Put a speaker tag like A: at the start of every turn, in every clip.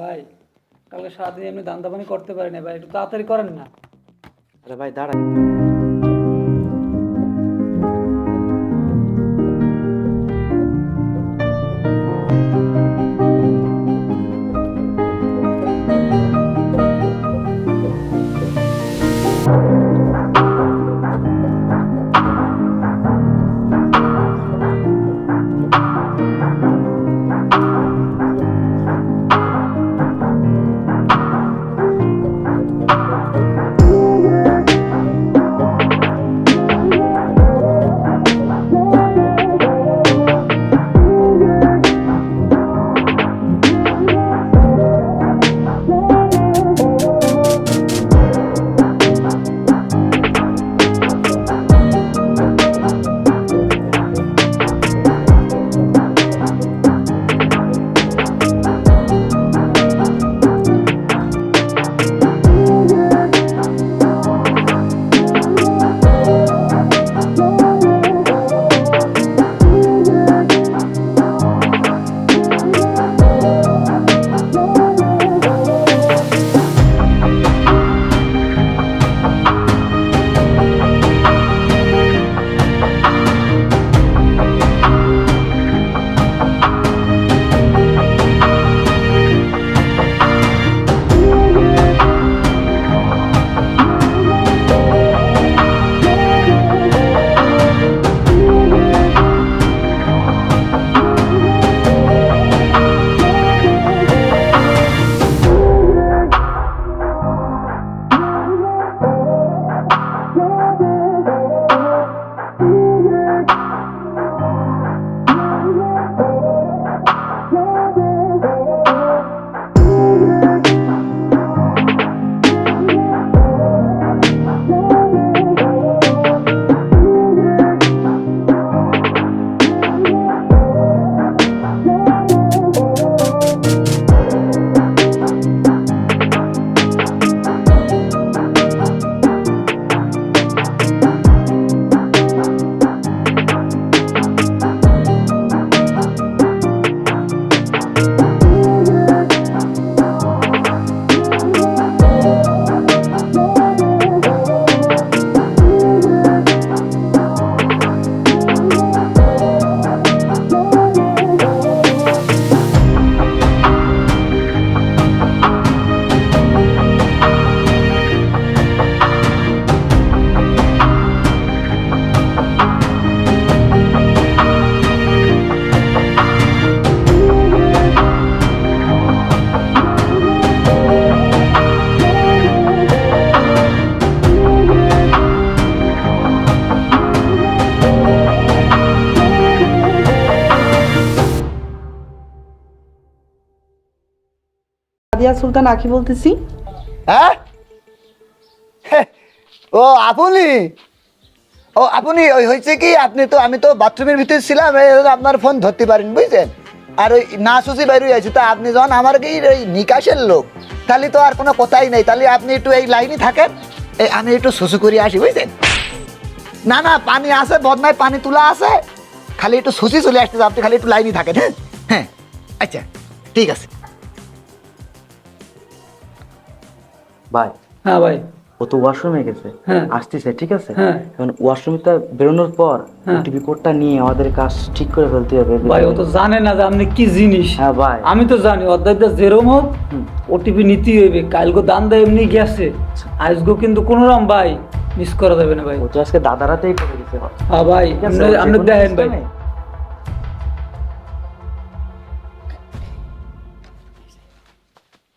A: ভাই, কালকে সারাদিন এমনি দান পানি করতে পারি না ভাই, একটু তাড়াতাড়ি করেন না।
B: আরে ভাই দাঁড়া
C: সুলতান আখি বলতেছি?
D: হ্যাঁ? ও আপনি? ও আপনি, ওই হয়েছে কি, আপনি তো, আমি তো বাথরুমের ভিতরে ছিলাম আপনার ফোন ধরতে পারেন, বুঝছেন? আর ওই না সুচি বাইরে আছে তা আপনি যখন আমার কি ওই নিকাশের লোক, তাহলে তো আর কোনো কথাই নেই, তাহলে আপনি একটু এই লাইনে থাকেন, এই আমি একটু শুশু করে আসি, বুঝছেন? না না, পানি আছে, বদনায় পানি তোলা আছে, খালি একটু শুচি চলে আসতে আপনি খালি একটু লাইনে থাকেন হ্যাঁ? হ্যাঁ আচ্ছা ঠিক আছে।
B: ভাই।
A: হ্যাঁ ভাই।
B: ও তো ওয়াশরুমে গেছে।
A: হ্যাঁ।
B: আসতেছে ঠিক আছে?
A: হ্যাঁ।
B: এখন ওয়াশরুমটা বেরোনোর পর
A: হ্যাঁ।
B: টিভি কোডটা নিয়ে আমাদের কাজ ঠিক করে ফেলতে হবে।
A: ভাই ও তো জানে না যে আপনি কি জিনিস।
B: হ্যাঁ ভাই।
A: আমি তো জানি অধ্যায়টা যেরম হোক। ওটিপি নিতেই হইবে। কালকে দান দেয় এমনি গেছে। আজগো কিন্তু কোনোরকম ভাই মিস করা যাবে না ভাই।
B: ও তো আজকে দাদারাতেই করে দিতে হবে
A: হ্যাঁ ভাই আপনি- দেখেন ভাই।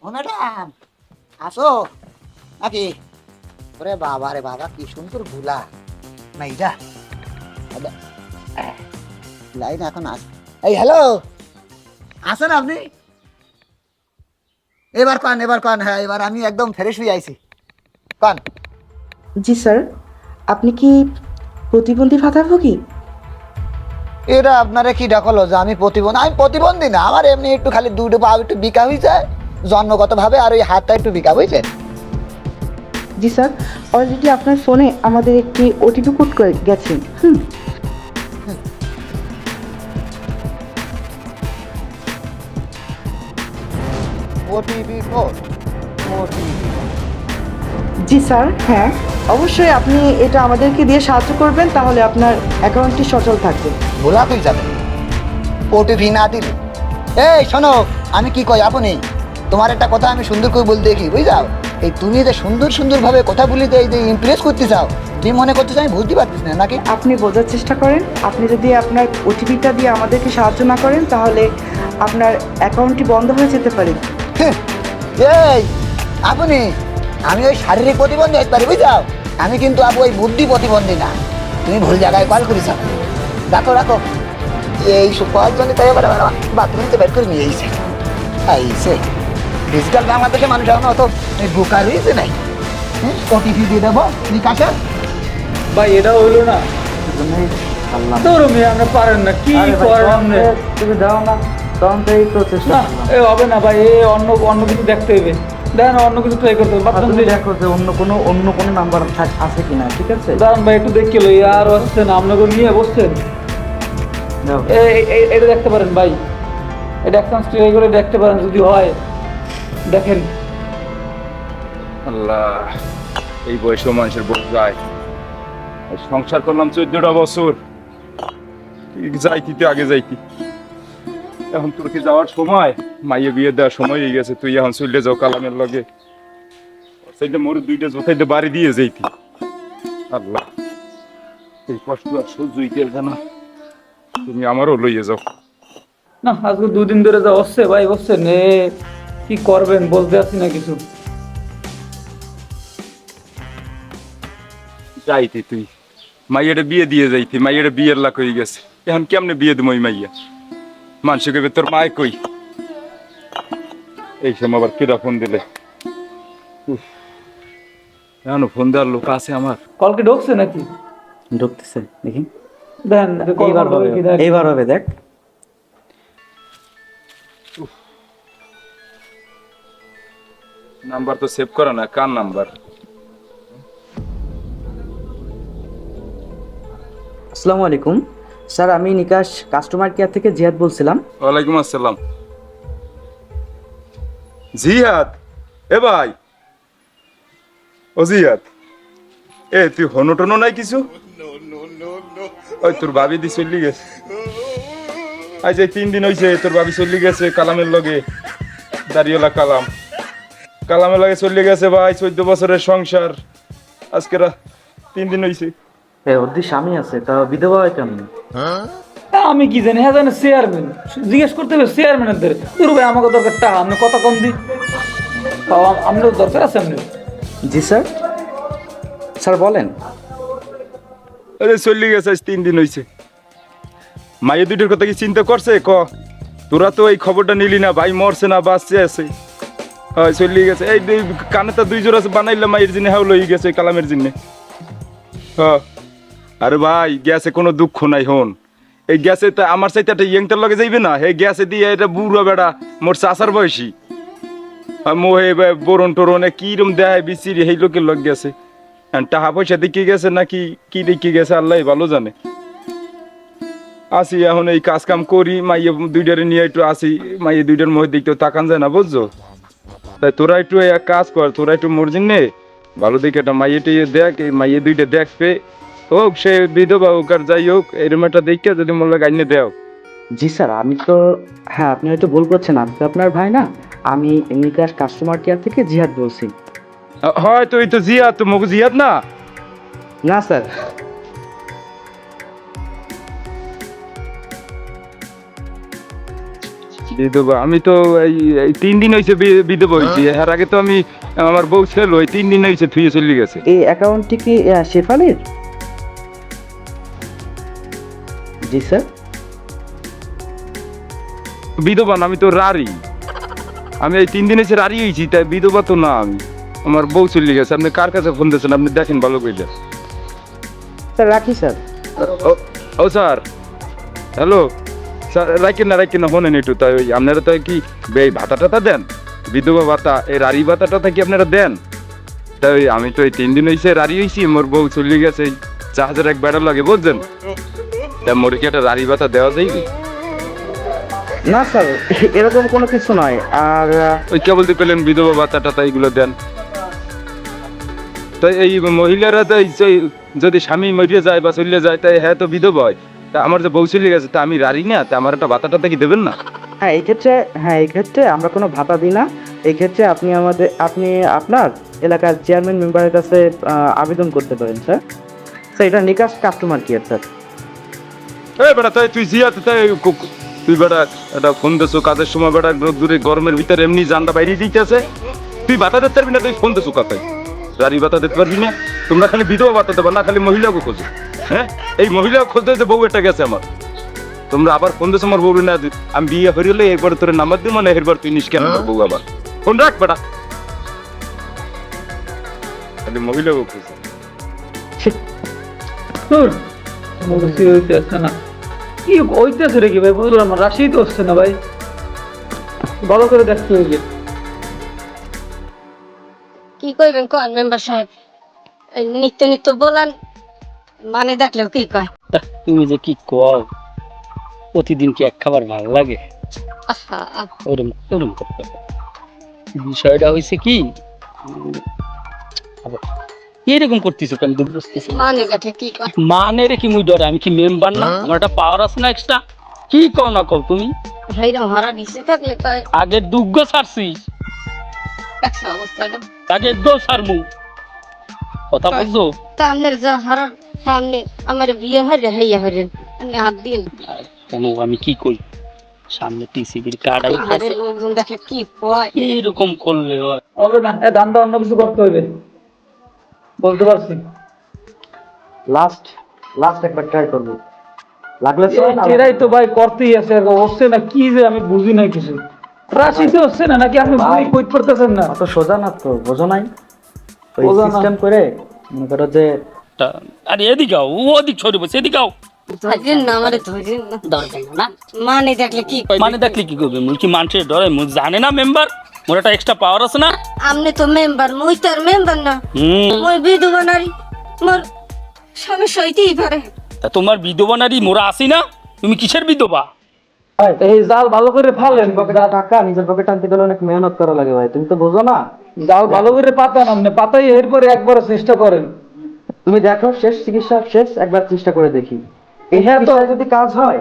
D: ও ম্যাডাম আসো। নাকি ওরে বাবা রে বাবা কি সুন্দর নাইরা লাইন এখন আস। এই হ্যালো? আসেন আপনি? এবার কন এবার কন হ্যাঁ এবার আমি একদম ফ্রেশ হয়ে আইছি। কন
C: জি স্যার। আপনি কি প্রতিবন্ধী ভাতাভোগী
D: এটা আপনারা কি ডাকলো যে আমি প্রতিবন্ধী? আমি প্রতিবন্ধী না আমার এমনি একটু খালি দুটো পা একটু বিকা হয়েছে জন্মগতভাবে আর ওই হাতটা একটু বিকা হয়েছে
C: জি স্যার অলরেডি আপনার ফোনে আমাদের একটি ওটিপি কোড করে গেছে। হুম।
D: ওটিপি কোড ওটিপি
C: জি স্যার হ্যাঁ। অবশ্যই আপনি এটা আমাদেরকে দিয়ে সাহায্য করবেন তাহলে আপনার অ্যাকাউন্টটি সচল থাকবে।
D: ভোলা তুই যাবে ওটিপি না দিলে। এই শোনো আমি কি কই আপনি? তোমার একটা কথা আমি সুন্দর করে বলতে দেখি বুঝলাও এই তুমি যে সুন্দর সুন্দর ভাবে কথা বলিতে এই যে ইমপ্রেস করতে চাও তুমি মনে করতেছো আমি বুঝতে পারতেছি না নাকি?
C: আপনি বোঝার চেষ্টা করেন। আপনি যদি আপনার ওটিপিটা দিয়ে আমাদেরকে সাহায্য না করেন তাহলে আপনার অ্যাকাউন্টটি বন্ধ হয়ে যেতে পারে।
D: এই আপনি আমি ওই শারীরিক প্রতিবন্ধী হতে পারি বুঝাও আমি কিন্তু আপু ওই বুদ্ধি প্রতিবন্ধী না। তুমি ভুল জায়গায় কল করেছ। রাখো রাখো এই সব কয়েকজনে তাই বাথরুমে তো বের করে নিয়ে এসে আইসে ডিজিটাল বাংলাদেশে মানুষ এখন অত এই বোকা রয়েছে নাই। ওটিপি দিয়ে দেবো বিকাশে।
A: ভাই এটা হইল না। আমরা পারেন না। কি করেন
B: তুমি দাও না। তখন তো এই তো চেষ্টা
A: না এ হবে না ভাই এ অন্য অন্য কিছু দেখতে হবে। দেখেন অন্য কিছু ট্রাই করতে হবে।
B: দেখো যে অন্য কোনো অন্য কোনো নাম্বার আছে কিনা ঠিক আছে?
A: দাঁড়ান ভাই একটু দেখে লই আর আসছেন আপনাকে নিয়ে বসছেন। এটা দেখতে পারেন ভাই। এটা ট্রাই করে দেখতে পারেন যদি হয়। দেখেন।
E: আল্লাহ এই বয়সেও মানুষের বউ যায়। সংসার করলাম চোদ্দটা বছর। যাইতি তো আগে যাইতি। এখন তোর কি যাওয়ার সময়? মাইয়ে বিয়ে দেওয়ার সময় হয়ে গেছে তুই এখন চলে যাও কালামের লগে। সেইটা মোর দুইটা জোতাইতে বাড়ি দিয়ে যাইতি। আল্লাহ এই কষ্ট আর সহ্য হইতে না। তুমি আমারও লইয়ে যাও।
A: না আজকে দুদিন ধরে যা হচ্ছে ভাই বসছেন এ কি করবেন? বলতে পারছি না কিছু।
E: যাইতি তুই। মাইয়াটা বিয়ে দিয়ে যাইতি মাইয়াটা বিয়ের লাখ হয়ে গেছে। এখন কেমনে বিয়ে দেবো ওই মাইয়া? মানুষ কইবে তোর মায় কই? এই সময় আবার কেডা ফোন দিলে? উফ, এখন ফোন দেওয়ার লোক আছে আমার।
A: কলকে ঢুকছে নাকি?
B: ঢুকতেছে দেখি।
A: দেন
B: এইবার হবে
A: দেখ।
B: এইবার হবে দেখ।
E: নাম্বার তো সেভ করা না কার নাম্বার?
B: আসসালামু আলাইকুম। স্যার আমি নিকাশ কাস্টমার কেয়ার থেকে জিয়াদ বলছিলাম।
E: ওয়ালাইকুম আসসালাম। জিয়াদ? এ ভাই। ও জিয়াদ। এ তুই হনো টনো নাই কিছু? ওই তোর ভাবি দি চলি গেছে। আজ এই তিন দিন হইছে তোর ভাবি চলি গেছে কালামের লগে। দাঁড়িয়েলা কালাম। কালামের লগে চলে গেছে ভাই চোদ্দ বছরের সংসার। আজকে তিন দিন হইছে।
B: এ ওদের স্বামী আছে তা বিধবা হয় কেমন?
A: আমি কি জানি হ্যাঁ জানি চেয়ারম্যান জিজ্ঞেস করতে হবে চেয়ারম্যানের ধরে তোর ভাই আমাকে দরকার টাকা আপনি কত কম দি। তাও আম- আপনার দরকার আছে আপনি
B: জি স্যার। স্যার বলেন।
E: আরে চলে গেছে আজ তিন দিন হইছে। মায়ের দুটোর কথা কি চিন্তা করছে? ক? তোরা তো এই খবরটা নিলি না ভাই মরছে না বাঁচছে আছে। হয় চলে গেছে। এই কানে তো দুই জোড়া বানাইলাম গেছে, কালামের ভাই, গ্যাসে কোনো দুঃখ নাই, হন। এই গ্যাসে তো আমার সাথে একটা লগে যাইবে না। গ্যাসে দিয়ে এটা বুড়ো বেড়া, মোর চাষার বয়সী। মোহে বরণ টরণে কিরম দেয়, বিচিরি এই লোকের লগ গেছে। টাকা পয়সা দেখে গেছে নাকি কি দেখে গেছে আল্লাহ ভালো জানে। আসি, এখন এই কাজ কাম করি, মাইয়ে দুইটারে নিয়ে একটু আসি, মাইয়ে দুইটার মধ্যে দেখতেও তাকান যায় না, বুঝছ? তাই তোরা একটু এক কাজ কর তোরা একটু মর্জিন নে। ভালো দেখে একটা মাইয়ে টিয়ে দেখ এই মাইয়ে দুইটা দেখবে হোক সে বিধবা হোক আর যাই হোক এরম একটা দেখে যদি মোল্লা গাইনে দেও।
B: জি স্যার আমি তো হ্যাঁ আপনি হয়তো ভুল করছেন আমি তো আপনার ভাই না। আমি নিকাশ কাস্টমার কেয়ার থেকে জিহাদ বলছি।
E: হয় তো এই তো জিয়াদ তো মুখ জিয়াদ না?
B: না স্যার।
E: বিধবা আমি তো এই তিন দিন হয়েছে বি- বিধবা হয়েছি এর আগে তো আমি আমার বউ ছিল ওই তিন দিন হয়েছে থুয়ে চলে গেছে।
B: এই অ্যাকাউন্টটি কি শেফালির? জি স্যার
E: বিধবা না আমি তো রারি। আমি এই তিন দিন এসে রারি হয়েছি তাই বিধবা তো না আমি। আমার বউ চলে গেছে আপনি কার কাছে ফোন দিয়েছেন? আপনি দেখেন ভালো করে।
B: স্যার রাখি স্যার
E: ও- ও স্যার। হ্যালো? রাখেন না রাখেন না শোনেন একটু তাই ওই আপনারা তো কি এই ভাতা টাতা দেন? বিধবা ভাতা এই রারি ভাতা টাতা কি আপনারা দেন? তাই ওই আমি তো এই তিন দিন হয়েছে রারি হয়েছি মোর বউ চলে গেছে জাহাজের এক বেড়া লাগে বুঝছেন? তা মোর কি একটা রারি ভাতা দেওয়া যাইবে
B: না স্যার এরকম কোনো কিছু নয় আর
E: ওই কেবল দিয়ে পেলেন বিধবা ভাতা টাতা এইগুলো দেন। তাই এই মহিলারা তো এই যে যদি স্বামী মরিয়ে যায় বা চলে যায় তাই হ্যাঁ তো বিধবা হয়। তা আমার যে বউ চলে গেছে তা আমি রাড়ি না তা আমার একটা টাতা কি দেবেন না?
B: হ্যাঁ এই ক্ষেত্রে হ্যাঁ এই ক্ষেত্রে আমরা কোনো ভাতা দিই না। এই ক্ষেত্রে আপনি আমাদের আপনি আপনার এলাকার চেয়ারম্যান মেম্বারের কাছে আবেদন করতে পারেন স্যার স্যার এটা নিকাশ কাস্টমার কেয়ার স্যার
E: এই বেটা তাই তুই জিয়া তাই তুই বেটা এটা ফোন দেছো কাজের সময় বেটা দূরে গরমের ভিতরে এমনি জানটা বাইরে দিতেছে। তুই ভাতা দিতে পারবি না তুই ফোন দেছো কাকাই রারি ভাতা দিতে পারবি না? তোমরা খালি বিধবা ভাতা দেবা না খালি মহিলাকে খোঁজো। হ্যাঁ? এই মহিলা খুঁজতে যে বউ একটা গেছে আমার। তোমরা আবার ফোন দেছো আমার বউ না আমি বিয়ে হরিলে এরপর তোর নাম্বার দিব না এরপর তুই নিষ্কেন আমার বউ আবার। ফোন রাখ বেটা। খালি খোঁজো।
A: তোর কোনো হইতে আসছে না। কি হইতেছে রে কি ভাই? বুঝলাম রাশি তো হচ্ছে না ভাই। ভালো করে দেখতে হইলে
F: কি করবেন কন মেম্বার সাহেব? নিত্য নিত্য বলান। মানে দেখলেও কি কয়?
G: তুমি যে কি কও? প্রতিদিন কি এক খাবার ভালো লাগে?
F: আহা, আহ,
G: ওরম ওরম করতে বিষয়টা হয়েছে কি? এরকম করতেছো কেন।
F: মানে
G: মানে রে কি মুই ডরে আমি কি মেম্বার না? আমার একটা পাওয়ার আছে না এক্সট্রা কি কও না কও তুমি?
F: ভাইরা হারা নিচে থাকলে কয়?
G: আগে দুগ্গ
F: একটা অবস্থাটা
G: আগে দো কথা
F: তা আপনার যা হারার সামনে আমার বিয়ে হরে হইয়া হরেন আপনি হাত দিন
G: কেন আমি কি কই সামনে টিসিবির কার্ড
F: লোকজন দেখলে কি কয়?
G: এইরকম করলে হয়।
A: হবে না এ অন্য কিছু করতে হইবে। বলতে পারছি।
B: লাস্ট লাস্ট একবার ট্রাই করব। লাগলে না
A: এরাই তো ভাই করতেই আছে হচ্ছে না কি যে আমি বুঝি না কিছু। রাশিতে হচ্ছে না নাকি আপনি বই কইতে পারতেছেন না?
B: অত সোজা না তো বোঝো নাই। সিস্টেম করে মনে করো যে
G: আরে এদিকে আও, ও ওদিক ছড়ে বসে এদিকে আও।
F: ধরেন না আমারে ধরেন না।
G: দরকার না।
F: মানে দেখলে কি
G: মানে দেখলে কি করবে? মুই কি মানুষের ডরে? মুই জানে না মেম্বার মোর একটা এক্সট্রা পাওয়ার আছে না?
F: আপনি তো মেম্বার মুই তো আর মেম্বার না। মুই বিধবা নারী মোর সমস্যা হইতেই পারে।
G: তা তোমার বিধবা নারী মোরা আসি না? তুমি কিসের বিধবা?
A: এই জাল ভালো করে ফালেন
B: পকেটে টাকা নিজের পকেট আনতে গেলে অনেক মেহনত করা লাগে ভাই। তুমি তো বোঝো না?
A: জাল ভালো করে পাতান আপনি পাতাই এরপরে একবার চেষ্টা করেন।
B: তুমি দেখো শেষ চিকিৎসা শেষ একবার চেষ্টা করে দেখি।
A: হ্যাঁ তো-
B: যদি কাজ হয়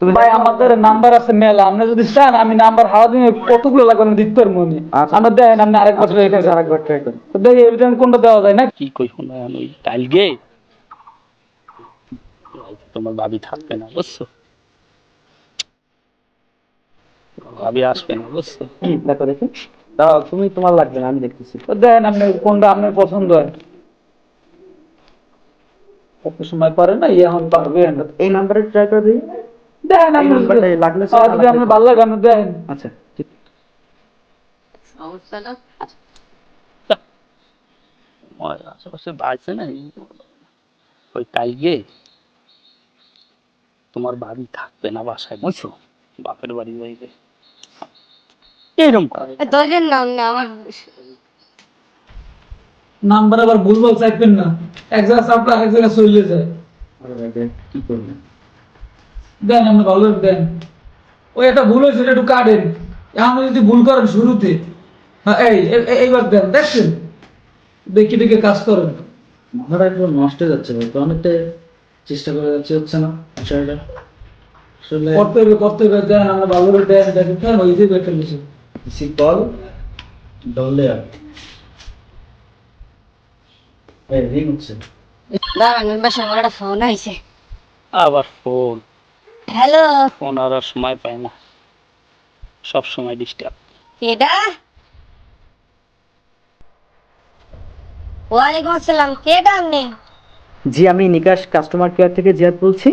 B: তুমি
A: ভাই আমাদের নাম্বার আছে মেলা। আপনি যদি চান আমি নাম্বার হাওয়া দিনে কতগুলো লাগবে আমি দিতে পারব নি।
B: আচ্ছা।
A: আমরা দেন আপনি আরেকবার
B: আচ্ছা,
A: try
B: ঠিক আছে,
A: করেন।
B: আরেকবার ট্রাই করি
A: তো দেখি ভিতরে কোনটা দেওয়া যায় না
G: কি কই শোনা ওই কালকে তোমার ভাবি থাকবে না বুঝছ? ভাবি আসবে না বুঝছ?
B: দেখো দেখি। তুমি তোমার লাগবে না আমি দেখতেছি।
A: তো দেন আপনি কোনটা আপনার পছন্দ হয়। কত সময় পারে না ইয়ে এখন পারবেন
B: এই নাম্বারে ট্রাই করে দিই
A: দেন আপনি
B: লাগলে
A: আর যদি আপনার ভালো লাগে আপনি দেন।
B: আচ্ছা ঠিক।
G: ওই আশেপাশে বাড়ছে না ওই কালকে তোমার বাড়ি থাকবে না বাসায় বুঝছ? বাপের বাড়ি যাইবে। এরকম
F: এ ধরেন না আপনি আমার
A: নাম্বার আবার ভুলভাল চাইবেন না। এক জায়গা চাপটা আরেক জায়গায় চলে যায়।
B: আরে ভাই, দেখ, কি করবে
A: দেন আপনি ভালো দেন। ওই একটা ভুল হয়েছে একটু কাটেন। এখন যদি ভুল করেন শুরুতে হ্যাঁ এই এইবার দেন দেখছেন? দেখি দেখে কাজ করেন।
B: মাথাটা একটু নষ্ট হয়ে যাচ্ছে ভাই তো অনেকটা চেষ্টা করে যাচ্ছে হচ্ছে না? বিষয়টা?
A: করতে হবে করতে হবে দেন আমরা ভালো করে দেন দেখেন ওই যে বেটার কিছু
B: সি কল ডলে আর এই রিং হচ্ছে
F: দাঁড়ান মেম্বার সাহেব আমার একটা ফোন আইছে
G: আবার ফোন
F: হ্যালো
G: ফোন আর আর সময় পায় না। সব সময় ডিস্টার্ব
F: কেডা ওয়ালাইকুম আসসালাম কেডা আপনি?
B: জি আমি নিকাশ কাস্টমার কেয়ার থেকে জিয়াদ বলছি।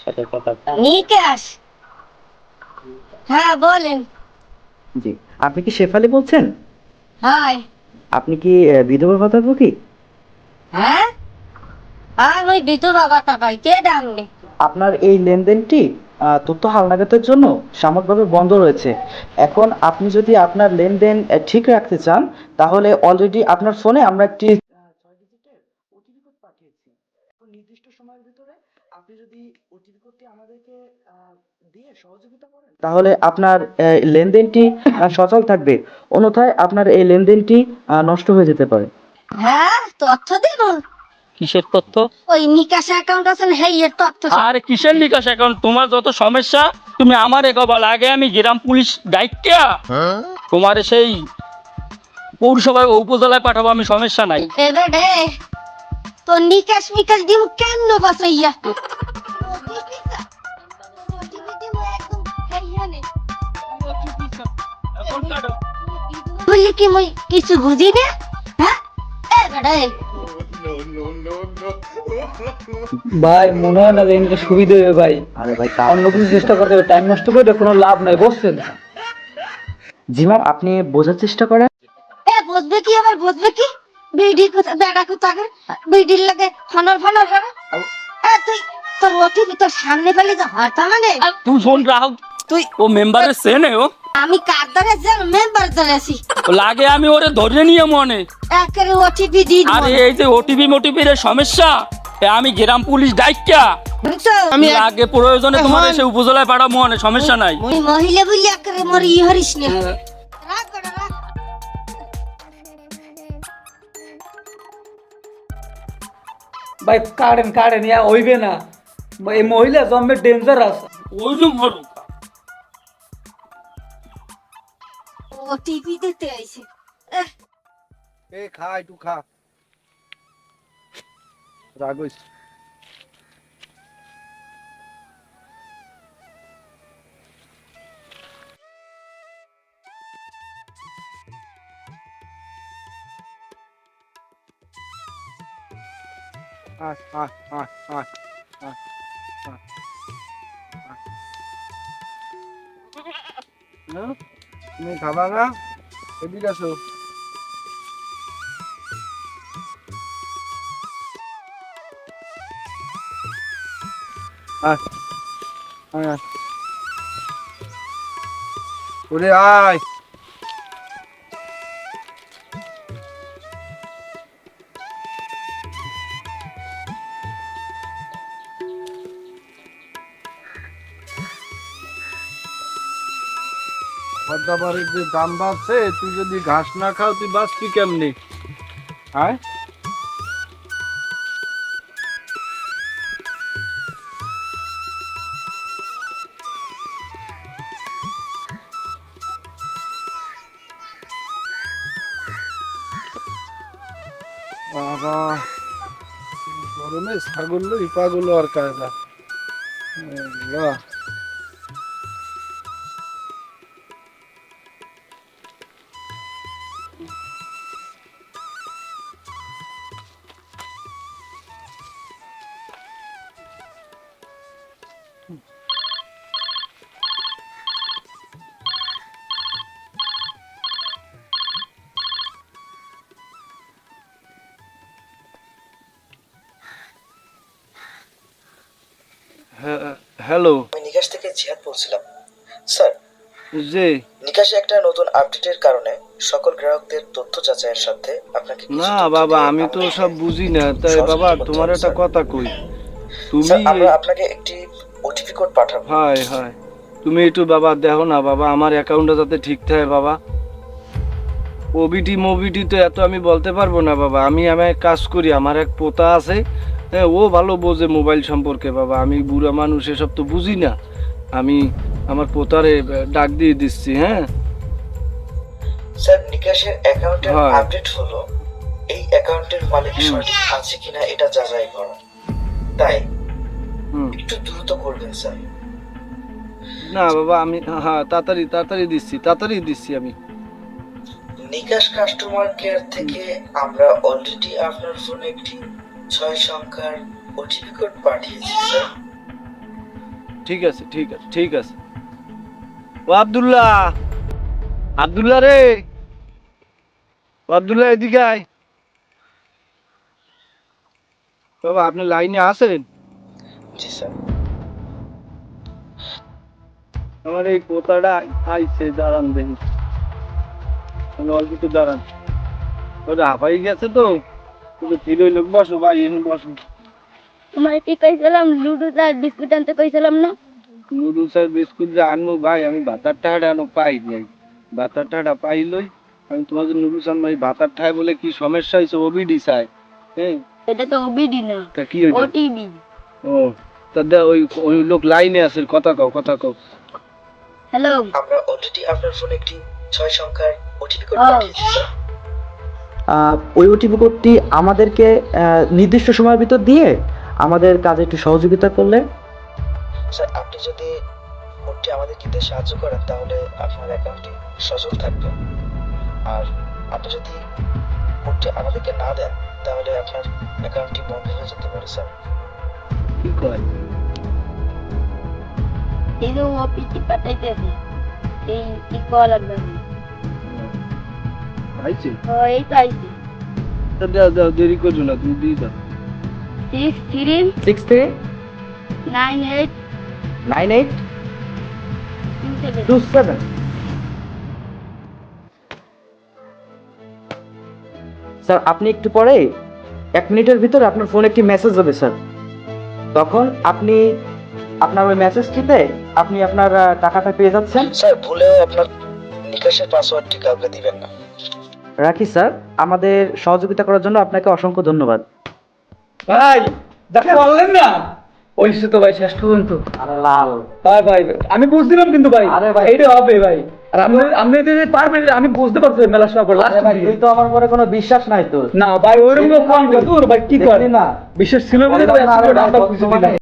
G: সাথে কথা
F: নিকাশ? হ্যাঁ বলেন।
B: জি আপনি কি শেফালি বলছেন?
F: হাই
B: আপনি কি বিধবা ভাতা কি
F: হ্যাঁ? আমি বিধবা বাতা পাই কেডা আপনি
B: আপনার এই লেনদেনটি তথ্য হালনাগাদের জন্য সাময়িকভাবে বন্ধ রয়েছে। এখন আপনি যদি আপনার লেনদেন ঠিক রাখতে চান তাহলে অলরেডি আপনার ফোনে আমরা একটি নির্দিষ্ট সময়ের ভিতরে আপনি যদি
H: যদি ওটিপি কোডটি আমাদেরকে আহ, দিয়ে সহযোগিতা করেন
B: তাহলে আপনার লেনদেনটি সচল থাকবে। অন্যথায় আপনার এই লেনদেনটি আহ, নষ্ট হয়ে যেতে পারে।
F: হ্যাঁ তথ্য দিব?
G: কিসের তথ্য?
F: ওই নিকাশ অ্যাকাউন্ট আছে না হ্যাঁ এর তথ্য
G: আরে কিসের নিকাশ অ্যাকাউন্ট? তোমার যত সমস্যা তুমি আমার বল আগে আমি গ্রাম পুলিশ দায়িত্ব তোমার সেই পৌরসভায় ও উপজেলায় পাঠাবো আমি সমস্যা নাই।
F: তো নিকাশ মিকাশ দিব কেন বাসাইয়া? বললি কি মই কিছু বুঝি না? হ্যাঁ?
A: ভাই মনে হয় না যে সুবিধা হবে ভাই।
B: আরে ভাই তা
A: অন্য কিছু চেষ্টা করতে হবে টাইম নষ্ট করে কোনো লাভ নাই বুঝছেন?
B: জি ম্যাম আপনি বোঝার চেষ্টা করেন?
F: এ বুঝবে কি আবার বুঝবে কি? বিডি কোথা বেড়া কোথাকে বিডির লাগে ফনর ফনর হবে। এ তুই তোর তোর সামনে পেলে তো হতা মানে
G: তুই শোন গ্রাহক
F: তুই
G: ও মেম্বারের সেনে ও।
F: আমি কার মেম্বার আছি।
G: লাগে আমি ওরে ধরে নিয়ে মনে।
F: একের ওটিপি দি
G: আরে এই যে ওটিপি মোটিপির এর সমস্যা এ আমি গ্রাম পুলিশ দায়িত্ব
F: আমি
G: আগে প্রয়োজনে তোমার এসে উপজেলায় পাঠাবো মনে সমস্যা নাই।
F: ওই মহিলা বলি একের মোর ই হরিস না। রাগ
A: ভাই কাটেন কাটেন ইয়া হইবে না। এই মহিলা জন্মের ডেঞ্জারাস
G: ওই নম্বর
F: ওটিপি দিতে আইছে এহ,
I: এ খা একটু খা রাগইস আয় আয় আয় আয় আয় আয় আয়। তুমি খাবা না? এদিকে আসো। আয় আয় ওরে আয়। খাবারের যে দাম বাড়ছে, তুই যদি ঘাস না খাও, তুই বাঁচবি কেমনি? আয়। বাবা, গরমে ছাগল ইপাগুলো আর কায়দা। হ্যালো
D: আমি নিকাশ থেকে জিহাদ বলছিলাম। স্যার
I: যে
D: নিকাশে একটা নতুন আপডেটের কারণে সকল গ্রাহকদের তথ্য যাচাইয়ের সাথে আপনাকে কিছু
I: না
D: তথ্য
I: বাবা
D: দিয়ে
I: আমি তো সব বুঝি না। তাই
D: সহযোগিতা
I: বাবা
D: করতে
I: তোমার
D: হবে,
I: একটা
D: স্যার।
I: কথা কই। তুমি
D: আমরা আপনাকে একটি ওটিপি কোড পাঠাবো।
I: হয় হয়। তুমি একটু বাবা দেখো না বাবা আমার অ্যাকাউন্টটা যাতে ঠিক থাকে বাবা। ওবিটি মোবিটি তো এত আমি বলতে পারব না বাবা। আমি আমি এক কাজ করি আমার এক পোতা আছে হ্যাঁ ও ভালো বোঝে মোবাইল সম্পর্কে বাবা। আমি বুড়া মানুষ এসব তো বুঝি না। আমি আমার পোতারে ডাক দিয়ে দিচ্ছি হ্যাঁ?
D: স্যার নিকাশের অ্যাকাউন্টের। আপডেট হলো এই অ্যাকাউন্টের মালিক সঠিক আছে কিনা এটা যাচাই করা। তাই
I: হুম।
D: একটু দ্রুত করবেন স্যার।
I: না বাবা আমি হ্যাঁ তাড়াতাড়ি তাড়াতাড়ি দিচ্ছি তাড়াতাড়ি দিচ্ছি আমি।
D: নিকাশ কাস্টমার কেয়ার থেকে আমরা অলরেডি আপনার ফোনে একটি ছয় সংখ্যার ওটিপি কোড পাঠিয়েছি স্যার।
I: ঠিক আছে ঠিক আছে ঠিক আছে। ও আব্দুল্লাহ! আব্দুল্লাহ রে! ও আব্দুল্লাহ এদিকে আয়। বাবা আপনি লাইনে আছেন?
D: জি স্যার।
I: আমার এই কোথাটা আইছে দাঁড়ান দেখি। অল্প একটু দাঁড়ান। ওটা হাঁপাই গেছে তো। কিন্তু ফিরে লোক বসো ভাই এখানে বসো।
J: তোমার কি কইছিলাম লুডু আর বিস্কুট আনতে কইছিলাম না?
I: নুডলস আর বিস্কুট যে আনব ভাই আমি ভাতার টাকাটা আনো পাই নাই ভাতার টাকাটা পাইলই। আমি তোমাকে নুডলস আনব এই ভাতার ঠায় বলে কি সমস্যা হয়েছে? ওবিডি চাই হ্যাঁ?
J: এটা তো ওবিডি না
I: তা কি হয়েছে
J: ওটিভি
I: ও তা দে ওই ওই লোক লাইনে আছে কথা কও কথা কও।
J: হ্যালো?
D: আমরা অলরেডি আপনার ফোনে একটি ছয় সংখ্যার ওটিপি কোড পাঠিয়েছি
B: ওই ওটিপি কোডটি আমাদেরকে নির্দিষ্ট সময়ের ভিতর দিয়ে আমাদের কাজে একটু সহযোগিতা করলে।
D: স্যার আপনি যদি কোডটি আমাদের দিতে সাহায্য করেন তাহলে আপনার অ্যাকাউন্টটি সচল থাকবে। আর আপনি যদি কোডটি আমাদেরকে না দেন তাহলে আপনার অ্যাকাউন্টটি বন্ধ হয়ে যেতে পারে স্যার।
I: কি কয়?
J: এই যে ওপিটি পাঠাইতেছে এই কি কল লাগবে
I: পাইছে
J: ও এই তো আইছি।
I: দাও দাও দেরি করছ না তুমি দিয়ে দাও।
J: Six three
B: six three
J: nine eight
B: nine eight
J: two seven
B: sir আপনি একটু পরে এক মিনিটের ভিতরে আপনার ফোনে একটি মেসেজ হবে স্যার তখন আপনি আপনার ওই মেসেজটিতে আপনি আপনার টাকাটা পেয়ে যাচ্ছেন।
D: স্যার ভুলেও আপনার নিকাশের পাসওয়ার্ডটি কাউকে দিবেন না।
B: রাখি স্যার আমাদের সহযোগিতা করার জন্য আপনাকে অসংখ্য ধন্যবাদ।
A: ভাই দেখে বললেন না? ওইসে তো ভাই শেষ পর্যন্ত।
B: আরে লাল।
A: ভাই ভাই আমি বুঝছিলাম কিন্তু ভাই
B: আরে ভাই।
A: এইটা হবে ভাই। আর আপনি আপনি যে পারবেন আমি বুঝতে পারছি মেলা সময় পর
B: আরে ভাই তুই তো আমার পরে কোনো বিশ্বাস নাই তোর।
A: না ভাই ওইরকম ফোন তোর ভাই কি করে?
B: না?
A: বিশেষ ছিল বলে তো দিলাম।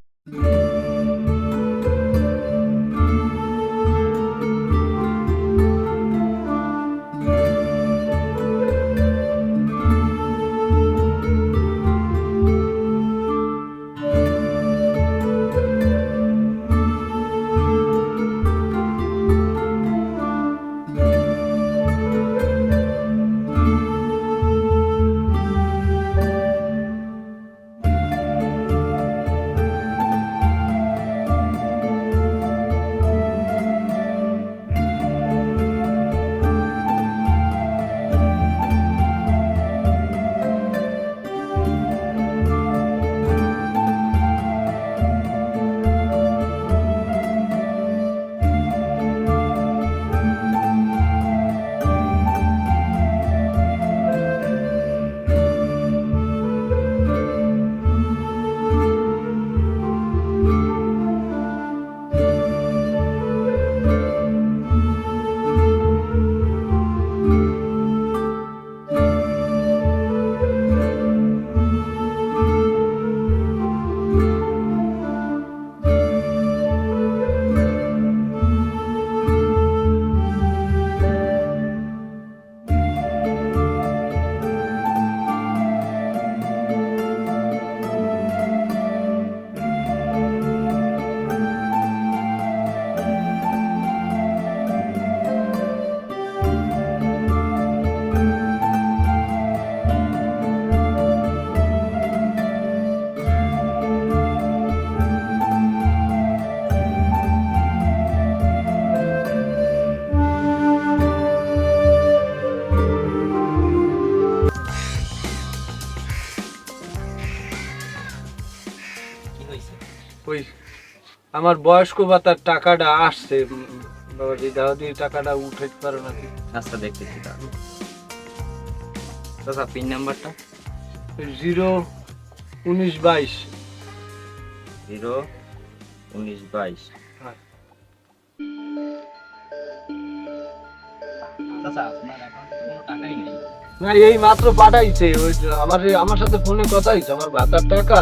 I: ওই আমার বয়স্ক ভাতার টাকাটা আসছে বাবাজি দাও দিয়ে টাকাটা উঠাইতে পারো নাকি?
K: আচ্ছা দেখতেছি তাহলে। দাদা পিন নাম্বারটা?
I: জিরো উনিশ বাইশ।
K: জিরো উনিশ বাইশ।
I: হ্যাঁ।
K: আচ্ছা
I: না এই মাত্র পাঠাইছে ওই আমার আমার সাথে ফোনে কথা হয়েছে আমার ভাতার টাকা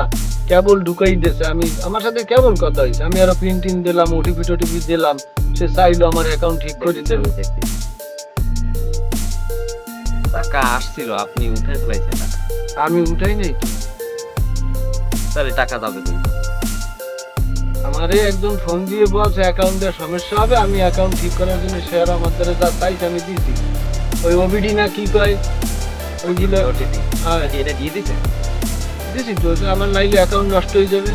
I: কেবল ঢুকাই দিয়েছে। আমি আমার সাথে কেবল কথা হয়েছে। আমি আরও প্রিন্টিং দিলাম ওটিপি টোটিপি দিলাম সে চাইলো আমার অ্যাকাউন্ট ঠিক করে দেবে।
K: টাকা আসছিল আপনি উঠে ফেলাইছেন টাকা।
I: আমি উঠাই নাই।
K: তাহলে টাকা যাবে
I: আমারে একজন ফোন দিয়ে বলছে অ্যাকাউন্টের সমস্যা হবে আমি অ্যাকাউন্ট ঠিক করার জন্য শেয়ার আমার দ্বারা যা চাইছে আমি দিয়েছি। ওই ওবিডি না কি কয়? ওইগুলো
K: OTP
I: হ্যাঁ।
K: এটা দিয়ে দিছে?
I: দিয়েছি তো আমার নাইলে অ্যাকাউন্ট নষ্ট হয়ে যাবে।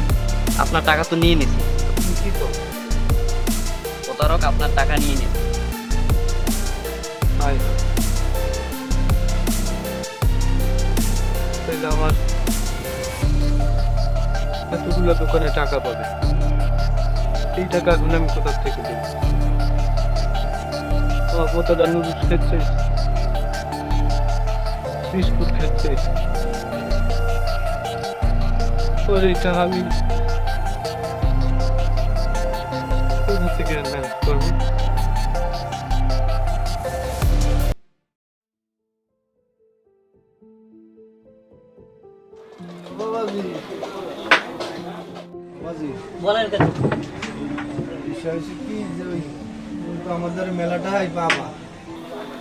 K: আপনার টাকা তো নিয়ে নিছে।
I: কি করব
K: প্রতারক আপনার টাকা নিয়ে নিছে।
I: হায়। তাহলে আমার এতগুলো দোকানে টাকা পাবে। এই টাকা এখন আমি কোথা থেকে দেব? আমার পোতাটা নুডলস খেতে বিস্কুট খেতে ওর এই কোথা থেকে ম্যানেজ করব?
L: বলেন
I: বিষয় হচ্ছে কি যে ওই তো আমাদের মেলাটাই পাবা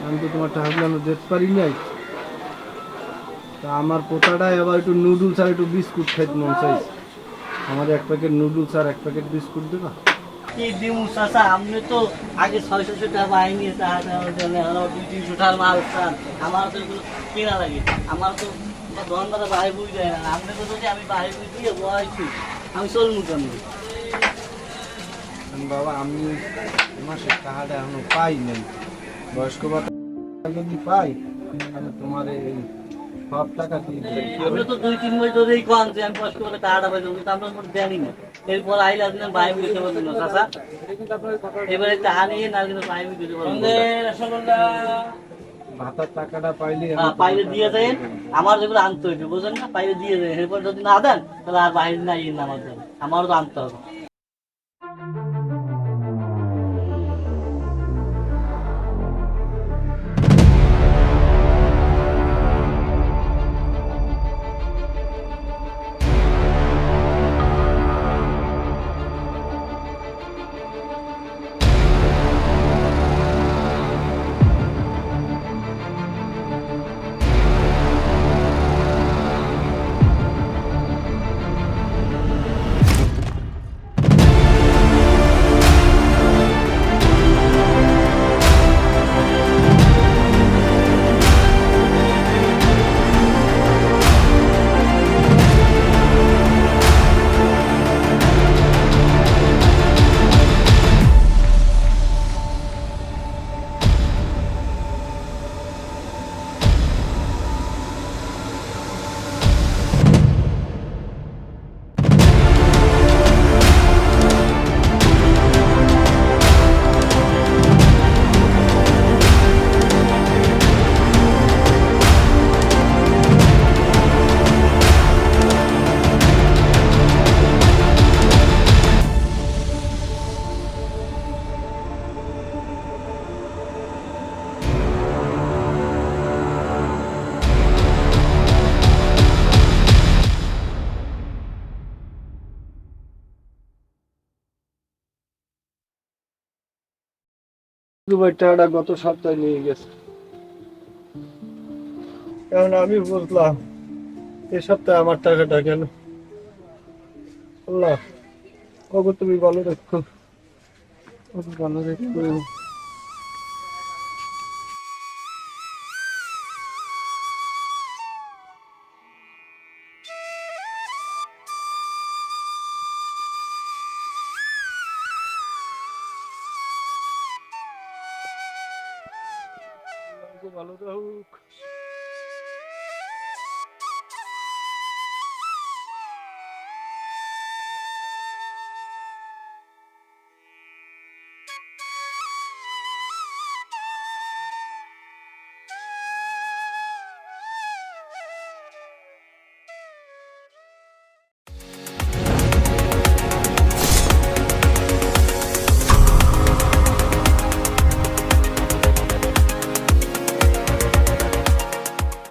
I: আমি তো তোমার টাকাগুলো যেতে পারি নাই। তা আমার পোতাটাই আবার একটু নুডলস আর একটু বিস্কুট খাইতে মন চাইছে। আমার এক প্যাকেট নুডলস আর এক প্যাকেট বিস্কুট দেবা?
L: কি দিমু চাচা? আপনি তো আগে ছয়শো টাকা পাইনি দুই তিনশো টাকার মাল আমার তো এগুলো কেনা লাগে। আমার তো বাহি যায় না। আপনি তো যদি আমি বাহি বুঝ দিয়ে বয়ছি আমি চলমু কেন
I: বাবা আমি মাসের টাকাটা এখনও পাই নাই। বয়স্ক যদি পাই তাহলে তোমার এই সব টাকা দিয়ে দেবে।
L: তো দুই তিন ধরেই কম যে আমি কষ্ট করে টাকাটা পাই কিন্তু জানি না। এরপর আইলে না চাচা। এবারে টাকা নিয়ে না কিন্তু
I: ভাতার টাকাটা পাইলে
L: হ্যাঁ, পাইলে দিয়ে দেন। আমার যেগুলো আনতে হইবে বুঝলেন না? পাইলে দিয়ে দেন। এরপর যদি না দেন তাহলে আর বাইরে না ইয়ে না আমার আমারও তো আনতে হবে।
I: দুবার টাকাটা গত সপ্তাহে নিয়ে গেছে। কারণ আমি বুঝলাম এ সপ্তাহে আমার টাকাটা কেন? আল্লাহ ওগো তুমি ভালো রেখো ভালো রেখো